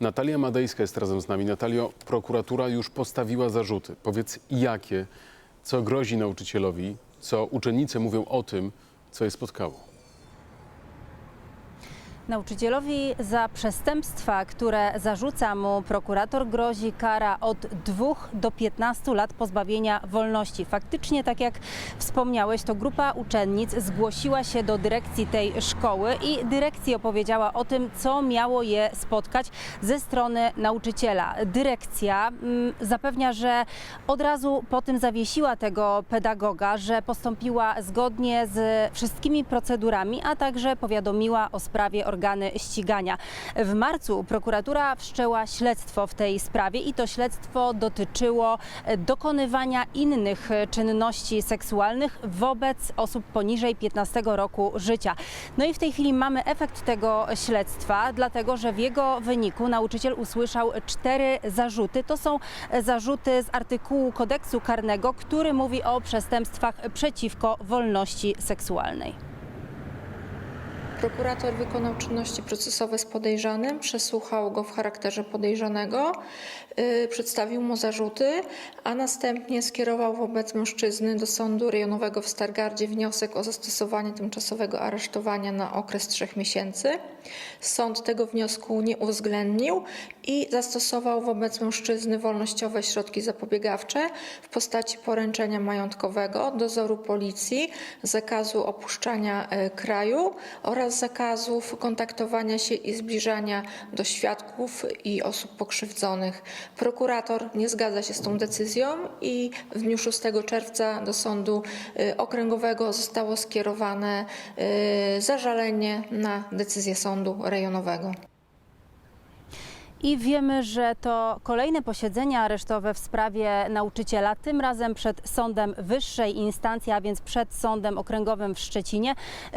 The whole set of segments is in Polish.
Natalia Madejska jest razem z nami. Natalio, prokuratura już postawiła zarzuty. Powiedz jakie, co grozi nauczycielowi, co uczennice mówią o tym, co je spotkało. Nauczycielowi za przestępstwa, które zarzuca mu prokurator, grozi kara od 2 do 15 lat pozbawienia wolności. Faktycznie, tak jak wspomniałeś, to grupa uczennic zgłosiła się do dyrekcji tej szkoły i dyrekcji opowiedziała o tym, co miało je spotkać ze strony nauczyciela. Dyrekcja mm, zapewnia, że od razu po tym zawiesiła tego pedagoga, że postąpiła zgodnie z wszystkimi procedurami, a także powiadomiła o sprawie organy ścigania. W marcu prokuratura wszczęła śledztwo w tej sprawie i to śledztwo dotyczyło dokonywania innych czynności seksualnych wobec osób poniżej 15 roku życia. No i w tej chwili mamy efekt tego śledztwa, dlatego że w jego wyniku nauczyciel usłyszał cztery zarzuty. To są zarzuty z artykułu kodeksu karnego, który mówi o przestępstwach przeciwko wolności seksualnej. Prokurator wykonał czynności procesowe z podejrzanym, przesłuchał go w charakterze podejrzanego, yy, przedstawił mu zarzuty, a następnie skierował wobec mężczyzny do sądu rejonowego w Stargardzie wniosek o zastosowanie tymczasowego aresztowania na okres trzech miesięcy. Sąd tego wniosku nie uwzględnił i zastosował wobec mężczyzny wolnościowe środki zapobiegawcze w postaci poręczenia majątkowego, dozoru policji, zakazu opuszczania e, kraju oraz zakazów kontaktowania się i zbliżania do świadków i osób pokrzywdzonych. Prokurator nie zgadza się z tą decyzją i w dniu 6 czerwca do sądu y, okręgowego zostało skierowane y, zażalenie na decyzję sądu rejonowego. I wiemy, że to kolejne posiedzenie aresztowe w sprawie nauczyciela, tym razem przed sądem wyższej instancji, a więc przed sądem okręgowym w Szczecinie,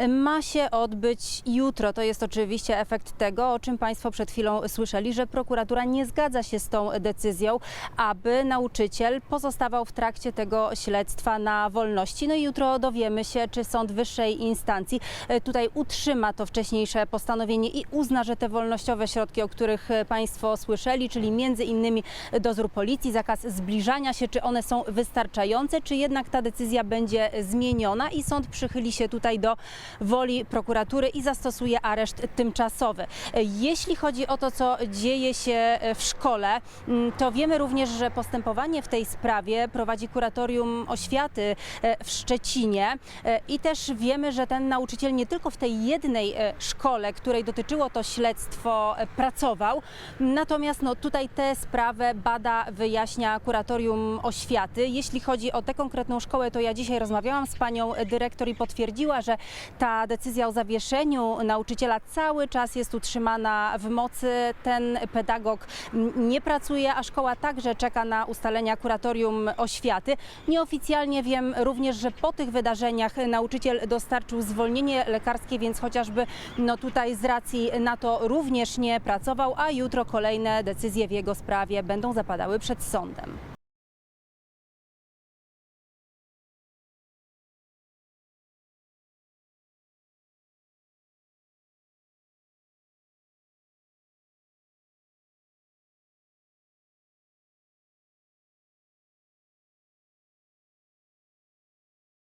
ma się odbyć jutro. To jest oczywiście efekt tego, o czym Państwo przed chwilą słyszeli, że prokuratura nie zgadza się z tą decyzją, aby nauczyciel pozostawał w trakcie tego śledztwa na wolności. No i jutro dowiemy się, czy sąd wyższej instancji e, tutaj utrzyma to wcześniejsze postanowienie i uzna, że te wolnościowe środki, o których e, Państwo słyszeli, czyli między innymi dozór policji, zakaz zbliżania się, czy one są wystarczające, czy jednak ta decyzja będzie zmieniona i sąd przychyli się tutaj do woli prokuratury i zastosuje areszt tymczasowy. Jeśli chodzi o to, co dzieje się w szkole, m, to wiemy również, że postępowanie w tej sprawie prowadzi kuratorium oświaty e, w Szczecinie E, i też wiemy, że ten nauczyciel nie tylko w tej jednej e, szkole, której dotyczyło to śledztwo, pracował, natomiast no, tutaj tę sprawę bada, wyjaśnia kuratorium oświaty. Jeśli chodzi o tę konkretną szkołę, to ja dzisiaj rozmawiałam z panią dyrektor i potwierdziła, że ta decyzja o zawieszeniu nauczyciela cały czas jest utrzymana w mocy. Ten pedagog nie pracuje, a szkoła także czeka na ustalenia kuratorium oświaty. Nieoficjalnie wiem również, że po tych wydarzeniach nauczyciel dostarczył zwolnienie lekarskie, więc chociażby no tutaj z racji na to również nie pracował, a jutro kolejne decyzje w jego sprawie będą zapadały przed sądem.